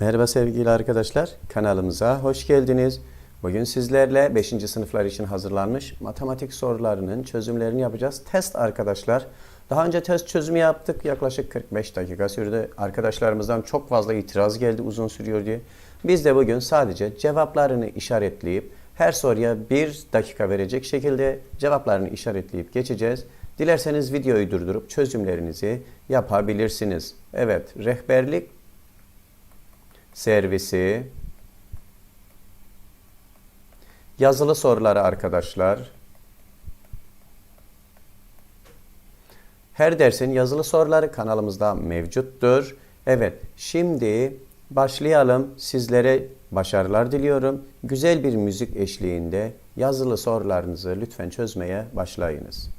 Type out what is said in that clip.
Merhaba sevgili arkadaşlar, kanalımıza hoş geldiniz. Bugün sizlerle 5. sınıflar için hazırlanmış matematik sorularının çözümlerini yapacağız. Test arkadaşlar. Daha önce test çözümü yaptık. Yaklaşık 45 dakika sürdü. Arkadaşlarımızdan çok fazla itiraz geldi uzun sürüyor diye. Biz de bugün sadece cevaplarını işaretleyip her soruya bir dakika verecek şekilde cevaplarını işaretleyip geçeceğiz. Dilerseniz videoyu durdurup çözümlerinizi yapabilirsiniz. Evet, rehberlik servisi, yazılı soruları arkadaşlar. Her dersin yazılı soruları kanalımızda mevcuttur. Evet, şimdi başlayalım. Sizlere başarılar diliyorum. Güzel bir müzik eşliğinde yazılı sorularınızı lütfen çözmeye başlayınız.